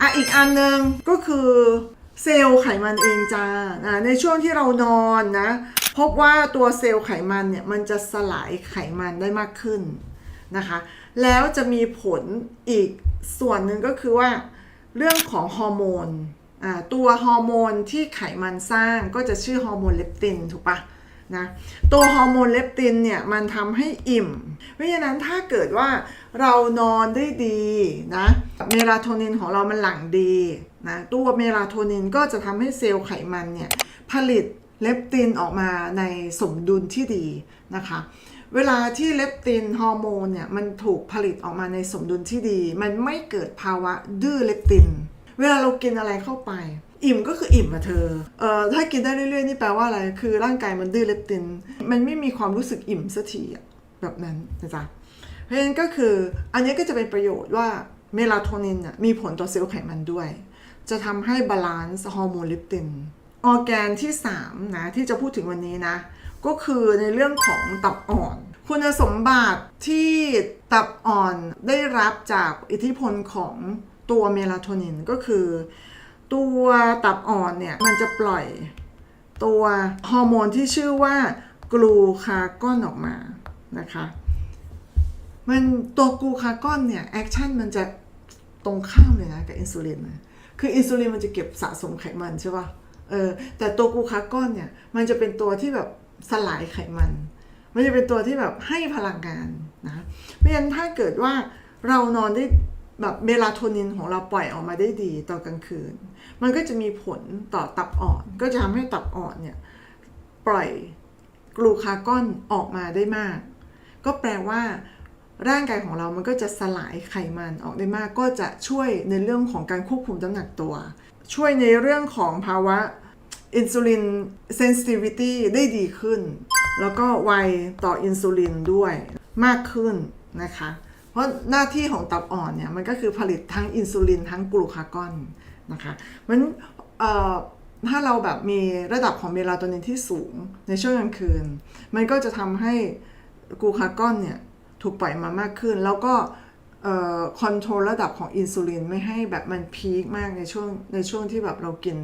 อะอีกอันหนึ่งก็คือเซลล์ไขมันเองจ้าในช่วงที่เรานอนนะพบว่าตัวเซลล์ไขมันเนี่ยมันจะสลายไขมันได้มากขึ้นนะคะ แล้วจะมีผลอีกส่วนหนึ่งก็คือว่า เรื่องของฮอร์โมนตัวฮอร์โมนที่ไขมันสร้างก็จะชื่อฮอร์โมนเลปตินถูกปะ นะตัวฮอร์โมนเลปตินเนี่ยมันทำให้อิ่ม เพราะฉะนั้นถ้าเกิดว่าเรานอนได้ดีนะเมลาโทนินของเรามันหลั่งดีนะตัวเมลาโทนินก็จะทำให้เซลล์ไขมันเนี่ยผลิตเลปตินออกมาในสมดุลที่ดีนะคะเวลาที่เลปตินฮอร์โมนเนี่ยมันถูกผลิตออกมาในสมดุลที่ดี มันไม่เกิดภาวะดื้อเลปติน เวลาเรากินอะไรเข้าไป อิ่มก็คืออิ่มอะเธอเอ่อถ้ากินได้เรื่อยๆนี่แปลว่าอะไร คือร่างกายมันดื้อเลปติน มันไม่มีความรู้สึกอิ่มสักทีอะแบบนั้นนะจ๊ะเพราะฉะนั้นก็คืออันนี้ก็จะเป็นประโยชน์ว่าเมลาโทนินมีผลต่อเซลล์ไขมันด้วย จะทำให้บาลานซ์ฮอร์โมนเลปตินออร์แกนที่3นะที่จะพูดถึงวันนี้นะ ก็คือในเรื่องของตับอ่อน คุณสมบัติที่ตับอ่อนได้รับจากอิทธิพลของ ตัวเมลาโทนินก็คือ ตัวตับอ่อนเนี่ย มันจะปล่อยตัวฮอร์โมนที่ชื่อว่ากลูคาก้อนออกมานะคะมันตัวกลูคาก้อนเนี่ยแอคชั่นมันจะตรงข้ามเลยนะกับอินซูลินนะคืออินซูลินมันจะเก็บสะสมไขมันใช่ป่ะเออแต่ตัวกลูคาก้อนเนี่ยมันจะเป็นตัวที่แบบสลายไขมัน มันจะเป็นตัวที่แบบให้พลังงานนะเพราะฉะนั้นถ้าเกิดว่าเรานอนได้ แบบเมลาโทนินของเราปล่อยออกมาได้ดีตอนกลางคืน มันก็จะมีผลต่อตับอ่อน ก็จะทำให้ตับอ่อนเนี่ยปล่อยกลูคากอนออกมาได้มาก ก็แปลว่าร่างกายของเรามันก็จะสลายไขมันออกได้มาก ก็จะช่วยในเรื่องของการควบคุมน้ำหนักตัว ช่วยในเรื่องของภาวะอินซูลินเซนซิทิวิตี้ได้ดีขึ้น แล้วก็ไวต่ออินซูลินด้วยมากขึ้นนะคะ ราะหน้าที่ของตับอ่อนเนี่ยมันก็คือผลิตทั้งอินซูลินทั้งกลูคากอนนะคะมันถ้าเราแบบมีระดับของเมลาโทนินที่สูงในช่วงกลางคืน มันก็จะทำให้กลูคากอนเนี่ยถูกปล่อยมามากขึ้น แล้วก็คอนโทรลระดับของอินซูลินไม่ให้แบบมันพีคมากในช่วงในช่วงที่แบบเรากิน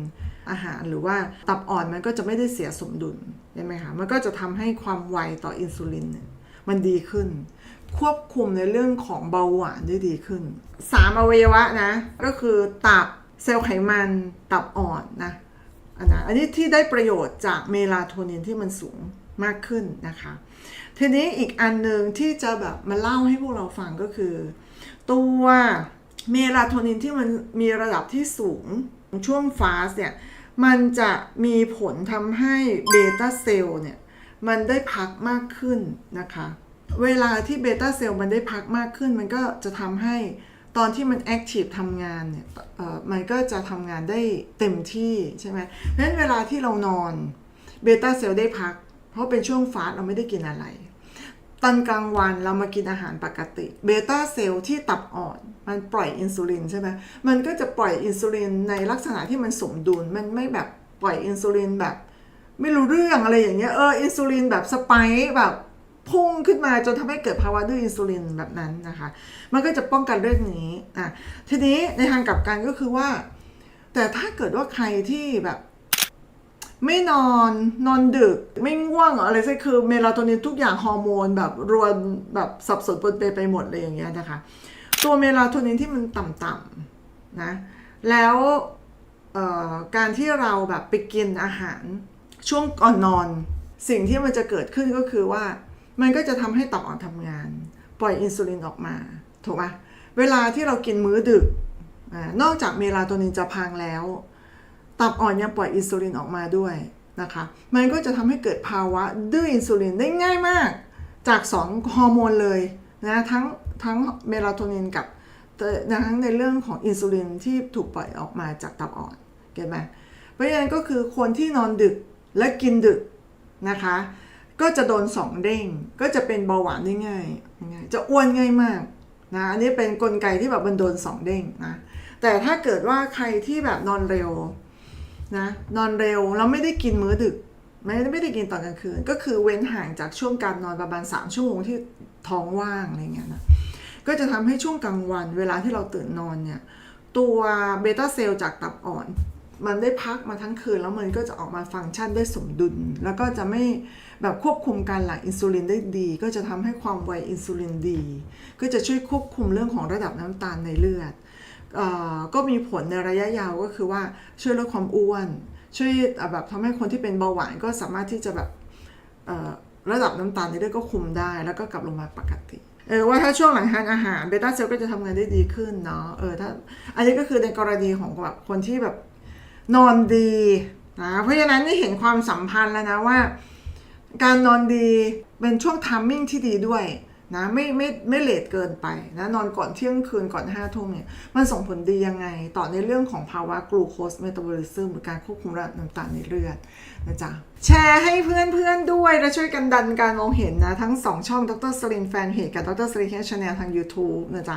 อาหารหรือว่าตับอ่อนมันก็จะไม่ได้เสียสมดุลใช่ไหมคะมันก็จะทำให้ความไวต่ออินซูลินเนี่ย มันดีขึ้น ควบคุมในเรื่องของเบาหวานได้ดีขึ้น3อวัยวะนะ ก็คือตับเซลล์ไขมันตับอ่อนนะอันนะอันนี้ที่ได้ประโยชน์จากเมลาโทนินที่มันสูงมากขึ้นนะคะ ทีนี้อีกอันหนึ่งที่จะแบบมาเล่าให้พวกเราฟังก็คือ ตัวเมลาโทนินที่มันมีระดับที่สูงช่วงฟาสเนี่ย มันจะมีผลทำให้เบต้าเซลล์เนี่ย มันได้พักมากขึ้นนะคะ เวลาที่เบต้าเซลล์มันได้พักมากขึ้น มันก็จะทำให้ตอนที่มันแอคทีฟทำงานเนี่ยมันก็จะทำงานได้เต็มที่ใช่ไหมเพราะฉะนั้นเวลาที่เรานอนเบต้าเซลล์ได้พัก เพราะเป็นช่วงฟาสเราไม่ได้กินอะไรตอนกลางวันเรามากินอาหารปกติเบต้าเซลล์ที่ตับอ่อนมันปล่อยอินซูลินใช่ไหมมันก็จะปล่อยอินซูลินในลักษณะที่มันสมดุลมันไม่แบบปล่อยอินซูลินแบบ ไม่รู้เรื่องอะไรอย่างเงี้ยเอออินซูลินแบบสไปค์แบบพุ่งขึ้นมาจนทำให้เกิดภาวะดื้ออินซูลินแบบนั้นนะคะ มันก็จะป้องกันเรื่องนี้อะทีนี้ในทางกลับกันก็คือว่า แต่ถ้าเกิดว่าใครที่แบบไม่นอนนอนดึกไม่ง่วงอะไรสักคือเมลาโทนินทุกอย่างฮอร์โมนแบบรวนแบบสับสนปนเปไปหมดเลยอย่างเงี้ยนะคะ ตัวเมลาโทนินที่มันต่ำๆนะแล้วการที่เราแบบไปกินอาหาร ช่วงก่อนนอน สิ่งที่มันจะเกิดขึ้นก็คือว่า มันก็จะทำให้ตับอ่อนทำงาน ปล่อยอินซูลินออกมา ถูกไหมเวลาที่เรากินมื้อดึกนอกจากเมลาโทนินจะพังแล้ว ตับอ่อนยังปล่อยอินซูลินออกมาด้วยนะคะ มันก็จะทำให้เกิดภาวะดื้ออินซูลินได้ง่ายมาก จาก 2 ฮอร์โมนเลยนะทั้งทั้งเมลาโทนินกับทั้งในเรื่องของอินซูลินที่ถูกปล่อยออกมาจากตับอ่อนเก็ตไหมเพราะฉะนั้นก็คือคนที่นอนดึก และกินดึกนะคะ ก็จะโดนสองเด้ง ก็จะเป็นเบาหวานได้ง่ายง่ายจะอ้วนง่ายมากนะอันนี้เป็นนกลไกที่แบบมันโดนสองเด้งนะแต่ถ้าเกิดว่าใครที่แบบนอนเร็วนะนอนเร็วแล้วไม่ได้กินมื้อดึก ไม่ไม่ได้กินตอนกลางคืน ก็คือเว้นห่างจากช่วงการนอนประมาณ3ชั่วโมงที่ท้องว่างอะไรเงี้ยนะก็จะทำให้ช่วงกลางวัน เวลาที่เราตื่นนอนเนี่ยตัวเบต้าเซลล์จากตับอ่อน มันได้พักมาทั้งคืน แล้วมันก็จะออกมาฟังก์ชันได้สมดุล แล้วก็จะไม่แบบควบคุมการหลั่งอินซูลินได้ดี ก็จะทำให้ความไวอินซูลินดี ก็จะช่วยควบคุมเรื่องของระดับน้ำตาลในเลือดออก็มีผลในระยะยาวก็คือว่าช่วยลดความอ้วน ช่วยแบบทำให้คนที่เป็นเบาหวานก็สามารถที่จะแบบระดับน้ำตาลในเลือดก็คุมได้ แล้วก็กลับลงมาปกติเออว่าถ้าช่วงหลังทานอาหารเบต้าเซลล์ก็จะทำงานได้ดีขึ้นเนาะเออถ้าอันนี้ก็คือในกรณีของแบบคนที่แบบ นอนดีนะเพราะฉะนั้นนี่เห็นความสัมพันธ์แล้วนะว่า การนอนดีเป็นช่วงทัมมิ่งที่ดีด้วยนะไม่ไม่ไม่เลทเกินไปนะนอนก่อนเที่ยงคืนก่อนห้าทุ่มเนี่ยมันส่งผลดียังไง ต่อในเรื่องของภาวะกลูโคสเมตาบอลิซึมหรือการควบคุมระดับน้ำตาลในเลือดนะจ๊ะ แชร์ให้เพื่อนๆด้วย และช่วยกันดันการมองเห็นนะ ทั้ง 2 ช่องดรสลินแฟนเพจกับดรสลินแคชแนลทาง YouTube นะจ๊ะ